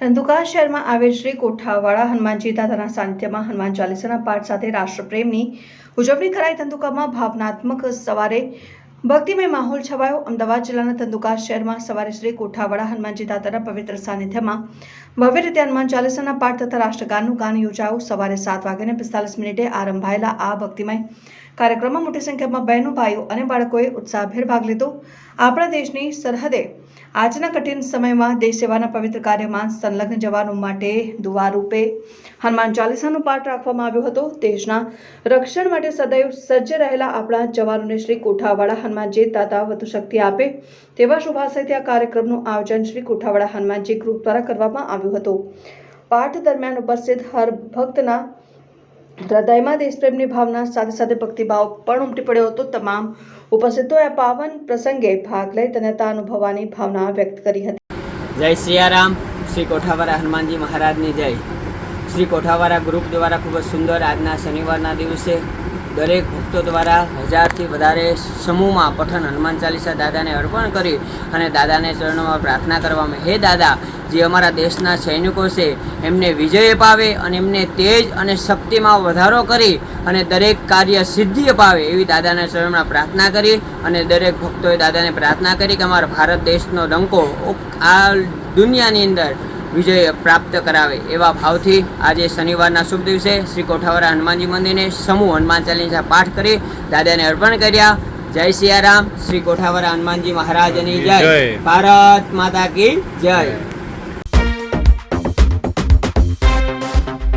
ધંધુકા શહેરમાં આવેલ શ્રી કોઠાવાળા હનુમાનજી દાદાના સાનિધ્યમાં હનુમાન ચાલીસાના પાઠ સાથે રાષ્ટ્રપ્રેમની ઉજવણી કરાઈ ધંધુકામાં ભાવનાત્મક સવારે ભક્તિમય માહોલ છવાયો. અમદાવાદ જિલ્લાના ધંધુકા શહેરમાં સવારે શ્રી કોઠાવાડા હનુમાનજી દાદાના પવિત્ર સાનિધ્યમાં ભવ્ય રીતે હનુમાન ચાલીસાના પાઠ તથા રાષ્ટ્રગાનનું ગાન યોજાયું. સવારે સાત વાગ્યાને પિસ્તાલીસ મિનિટે આરંભાયેલા આ ભક્તિમય કાર્યક્રમમાં મોટી સંખ્યામાં બહેનો, ભાઈઓ અને બાળકોએ ઉત્સાહભેર ભાગ લીધો. આપણા દેશની સરહદે આજના કઠિન સમયમાં દેશ સેવાના પવિત્ર કાર્યમાં સંલગ્ન જવાનો માટે દુવા રૂપે હનુમાન ચાલીસાનો પાઠ રાખવામાં આવ્યો હતો. દેશના રક્ષણ માટે સદૈવ સજ્જ રહેલા આપણા જવાનોને શ્રી કોઠાવાળા હનુમાનજી દાદા વધુ શક્તિ આપે તેવા શુભાશયથી આ કાર્યક્રમનું આયોજન શ્રી કોઠાવાડા હનુમાનજી ગ્રુપ દ્વારા કરવામાં આવ્યું હતું. પાઠ દરમિયાન ઉપસ્થિત હર હૃદયમાં દેશપ્રેમની ભાવના, સાથે સાથે ભક્તિભાવ પણ ઉમટી પડ્યો હતો. તમામ ઉપસ્થિતોએ પાવન પ્રસંગે ભાગ લઈ તન્યતા અનુભવવાની ભાવના વ્યક્ત કરી હતી. જય સિયારામ. શ્રી કોઠાવાળા હનુમાનજી મહારાજની જય. શ્રી કોઠાવાળા ગ્રુપ દ્વારા ખૂબ જ સુંદર આજના શનિવારના દિવસે દરેક ભક્તો દ્વારા હજારથી વધારે સમૂહમાં પઠન હનુમાન ચાલીસા દાદાને અર્પણ કરી અને દાદાને ચરણોમાં પ્રાર્થના કરવામાં. હે દાદા, જે અમારા દેશના સૈનિકો છે, એમને વિજય અપાવે અને એમને તેજ અને શક્તિમાં વધારો કરી અને દરેક કાર્ય સિદ્ધિ અપાવે એવી દાદાના ચરણમાં પ્રાર્થના કરી અને દરેક ભક્તોએ દાદાને પ્રાર્થના કરી કે અમારા ભારત દેશનો ડંકો આ દુનિયાની અંદર વિજય પ્રાપ્ત કરાવે એવા ભાવથી આજે શનિવારના શુભ દિવસે શ્રી કોઠાવાળા હનુમાનજી મંદિરને સમૂહ હનુમાન ચાલીસા પાઠ કરી દાદાને અર્પણ કર્યા. જય સિયારામ. શ્રી કોઠાવાળા હનુમાનજી મહારાજની જય. જય. ભારત માતા કી જય.